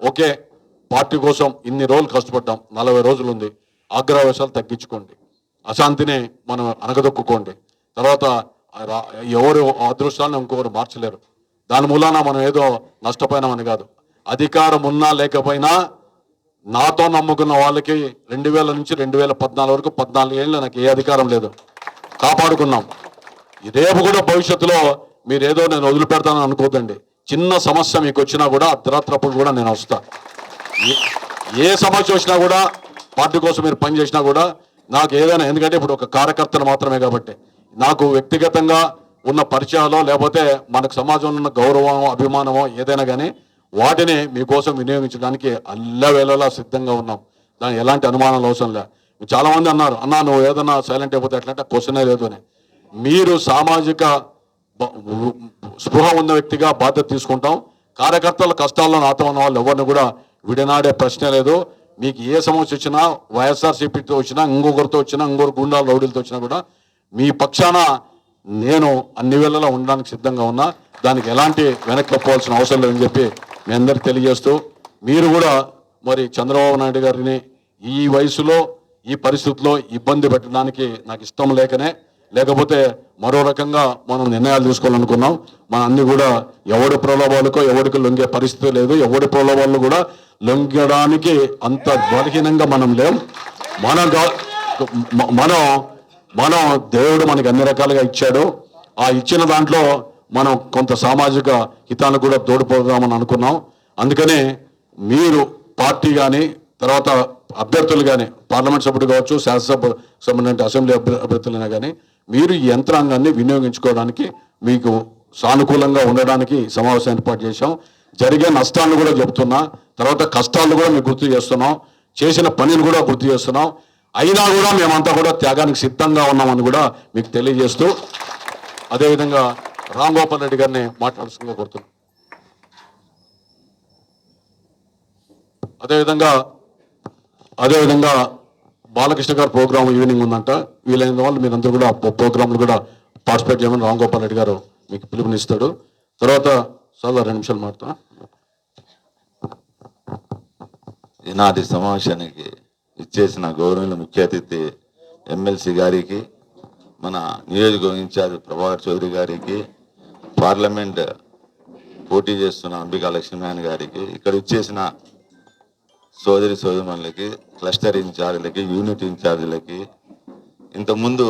Okay party కోసం ఇన్ని రోజులు కష్టపడ్డాం నలభై రోజులు ఉంది ఆగ్రహవేశాలు తగ్గించుకోండి. అశాంతిని మనం అనగదొక్కుకోండి తర్వాత ఎవరు అదృష్టాన్ని ఇంకొకరు మార్చలేరు. దాని మూలాన మనం ఏదో నష్టపోయినామని కాదు. అధికారం ఉన్నా లేకపోయినా నాతో నమ్ముకున్న వాళ్ళకి రెండు వేల నుంచి రెండు వేల పద్నాలుగు వరకు పద్నాలుగు ఏళ్ళు నాకు ఏ అధికారం లేదు. కాపాడుకున్నాం. రేపు కూడా భవిష్యత్తులో మీరేదో నేను వదిలిపెడతానని అనుకోదండి చిన్న సమస్య మీకు వచ్చినా కూడా అర్ధరాత్రప్పుడు కూడా నేను వస్తా. ఏ- సమస్య వచ్చినా కూడా పార్టీ కోసం మీరు పని చేసినా కూడా నాకు ఏదైనా ఎందుకంటే ఇప్పుడు ఒక కార్యకర్తను మాత్రమే కాబట్టి నాకు వ్యక్తిగతంగా ఉన్న పరిచయాలు లేకపోతే మనకు సమాజంలో ఉన్న గౌరవం అభిమానమో ఏదైనా కానీ వాటిని మీకోసం వినియోగించడానికి అల్లవేళలా సిద్ధంగా ఉన్నాం. దాని ఎలాంటి అనుమానాలు అవసరం లే. చాలామంది అన్నారు అన్నా నువ్వు ఏదన్నా సైలెంట్ అయిపోతే ఎట్లంటే క్వశ్చనే లేదు అని. మీరు సామాజిక స్పృహ ఉన్న వ్యక్తిగా బాధ్యత తీసుకుంటాం. కార్యకర్తల కష్టాల్లో నాతో ఉన్న వాళ్ళు ఎవరిని కూడా విడనాడే ప్రశ్నే లేదు. మీకు ఏ సమస్య వచ్చినా వైఎస్ఆర్సీపీతో వచ్చినా ఇంకొకరితో వచ్చినా ఇంకొకరు గుండాల రౌడీలతో వచ్చినా కూడా మీ పక్షాన నేను అన్ని వేళలా ఉండడానికి సిద్ధంగా ఉన్నా. దానికి ఎలాంటి వెనక్కి తప్పవలసిన అవసరం లేదని చెప్పి మీ అందరికి తెలియజేస్తూ మీరు కూడా మరి చంద్రబాబు నాయుడు గారిని ఈ వయసులో ఈ పరిస్థితుల్లో ఇబ్బంది పెట్టడానికి నాకు ఇష్టం లేకనే లేకపోతే మరో రకంగా మనం నిర్ణయాలు తీసుకోవాలనుకున్నాం. మన అన్ని కూడా ఎవడి ప్రలోభాలకో ఎవరికి లొంగే పరిస్థితి లేదు. ఎవడి ప్రలోభాలు కూడా లొంగడానికి అంత బలహీనంగా మనం లేం. మనం మనం మనం దేవుడు మనకి అన్ని రకాలుగా ఇచ్చాడు. ఆ ఇచ్చిన దాంట్లో మనం కొంత సామాజిక హితాన్ని కూడా తోడుపోదామని అనుకున్నాం. అందుకనే మీరు పార్టీ కానీ తర్వాత అభ్యర్థులు కానీ పార్లమెంట్ సభ్యుడు కావచ్చు శాసనసభ సంబంధించిన అసెంబ్లీ అభ్యర్థులైనా కానీ మీరు ఈ యంత్రాంగాన్ని వినియోగించుకోవడానికి మీకు సానుకూలంగా ఉండడానికి సమావేశం ఏర్పాటు చేశాం. జరిగే నష్టాలను కూడా చెబుతున్నా తర్వాత కష్టాలను కూడా మేము గుర్తు చేస్తున్నాం చేసిన పనిని కూడా గుర్తు చేస్తున్నాం. అయినా కూడా మేమంతా కూడా త్యాగానికి సిద్ధంగా ఉన్నామని కూడా మీకు తెలియజేస్తూ అదేవిధంగా రామ్ గోపాల్ రెడ్డి గారిని మాట్లాడుతుందిగా కోరుతున్నాం. అదేవిధంగా అదేవిధంగా బాలకృష్ణ గారు ప్రోగ్రామ్ ఈవినింగ్ ఉందంట. వీలైన వాళ్ళు మీరందరూ కూడా ప్రోగ్రాంలు కూడా పార్టిసిపేట్ చేయమని రామ్ గోపాల్ రెడ్డి గారు మీకు పిలుపునిస్తాడు. తర్వాత చాలా రెండు నిమిషాలు మాట్లాడతా. ఈనాటి సమావేశానికి ఇచ్చేసిన గౌరవనీయుల ముఖ్య అతిథి ఎమ్మెల్సీ గారికి మన నియోజకవర్గ ఇన్ఛార్జ్ ప్రభాకర్ చౌదరి గారికి పార్లమెంట్ పోటీ చేస్తున్న అంబికా లక్ష్మీనారాయణ గారికి ఇక్కడ ఇచ్చేసిన సోదరి సోదరులకి క్లస్టర్ ఇన్ఛార్జీలకి యూనిట్ ఇన్ఛార్జీలకి ఇంతకుముందు